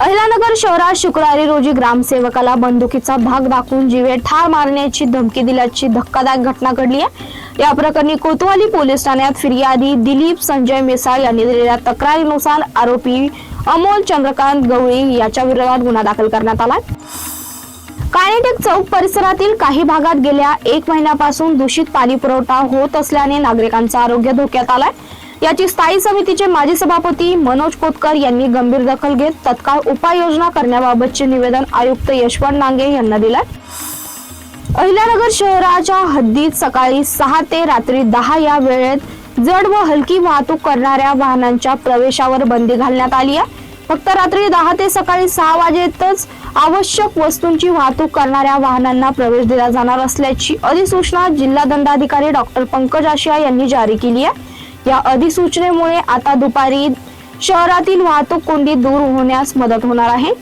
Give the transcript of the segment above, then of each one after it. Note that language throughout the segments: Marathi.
अहिलानगर शहरात शुक्रवारी रोजी ग्रामसेवकाला बंदुकीचा भाग दाखवून जीवे ठार मारण्याची धमकी दिल्याची धक्कादायक घटना घडली आहे. या प्रकरणी कोतवाली पोलीस ठाण्यात फिर्यादी दिलीप संजय मिसाळ यांनी दिलेल्या तक्रारीनुसार आरोपी अमोल चंद्रकांत गवळी याच्या विरोधात गुन्हा दाखल करण्यात आला कायनेटिक चौक परिसरातील काही भागात गेल्या एक महिन्यापासून दूषित पाणी पुरवठा होत असल्याने नागरिकांचं आरोग्य धोक्यात आलाय. याची स्थायी समितीचे माजी सभापती मनोज कोतकर यांनी गंभीर दखल घेत तत्काळ उपाययोजना करण्याबाबतचे निवेदन आयुक्त यशवंत नांगे यांना दिले अहिल्यानगर शहराच्या हद्दीत सकाळी सहा ते रात्री दहा या वेळेत जड व हलकी वाहतूक करणाऱ्या वाहनांच्या प्रवेशावर बंदी घालण्यात आली आहे. फक्त रात्री दहा ते सकाळी सहा वाजेतच आवश्यक वस्तूंची वाहतूक करणाऱ्या वाहनांना प्रवेश दिला जाणार असल्याची अधिसूचना जिल्हा दंडाधिकारी डॉक्टर पंकज आशिया यांनी जारी केली आहे. या अधिसूचनेमुळे आता दुपारी शहरातील वाहतूक कोंडी दूर होण्यास मदत होणार आहे.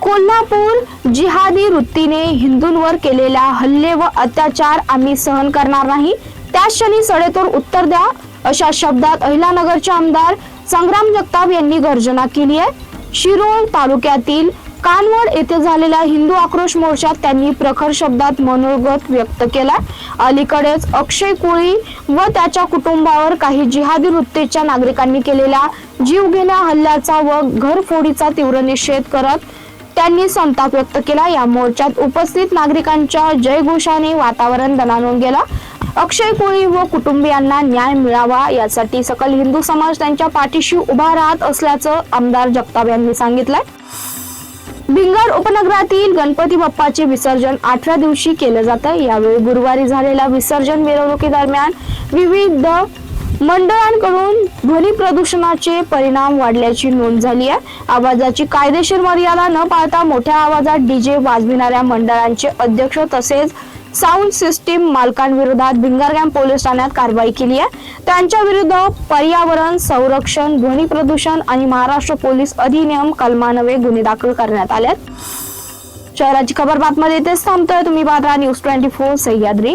कोल्हापूर जिहादी वृत्तीने हिंदूंवर केलेल्या हल्ले व अत्याचार आम्ही सहन करणार नाही. त्या क्षणी सडेतोड उत्तर द्या अशा शब्दात अहिलानगरचे आमदार संग्राम जगताप यांनी गर्जना केली आहे. शिरोळ तालुक्यातील कानवड येथे झालेल्या हिंदू आक्रोश मोर्चात त्यांनी प्रखर शब्दात मनोगत व्यक्त केला. अलीकडेच अक्षय कोळी व त्याच्या कुटुंबावर काही जिहादी वृत्तीच्या नागरिकांनी केलेल्या जीवघेण्या हल्ल्याचा व घरफोडीचा तीव्र निषेध करत त्यांनी संताप व्यक्त केला. या मोर्चात उपस्थित नागरिकांच्या जयघोषाने वातावरण दणाणून गेला. अक्षय कोळी व कुटुंबियांना न्याय मिळावा यासाठी सकल हिंदू समाज त्यांच्या पाठीशी उभा राहत असल्याचं आमदार जगताप यांनी सांगितलंय. भिंगार उपनगरातील गणपती बाप्पाचे विसर्जन आठव्या दिवशी केलं जातं. यावेळी गुरुवारी झालेल्या विसर्जन मिरवणुकीदरम्यान विविध मंडळांकडून ध्वनी प्रदूषणाचे परिणाम वाढल्याची नोंद झाली आहे. आवाजाची कायदेशीर मर्यादा न पाळता मोठ्या आवाजात डीजे वाजविणाऱ्या मंडळांचे अध्यक्ष तसेच साऊंड सिस्टीम मालकांविरोधात भिंगारगॅम पोलीस ठाण्यात कारवाई केली आहे. त्यांच्या विरुद्ध पर्यावरण संरक्षण ध्वनी प्रदूषण आणि महाराष्ट्र पोलीस अधिनियम कलमानवे गुन्हे दाखल करण्यात आले शहराची खबर बातमध्ये इथेच थांबतोय. तुम्ही पाहता न्यूज ट्वेंटी फोर सह्याद्री.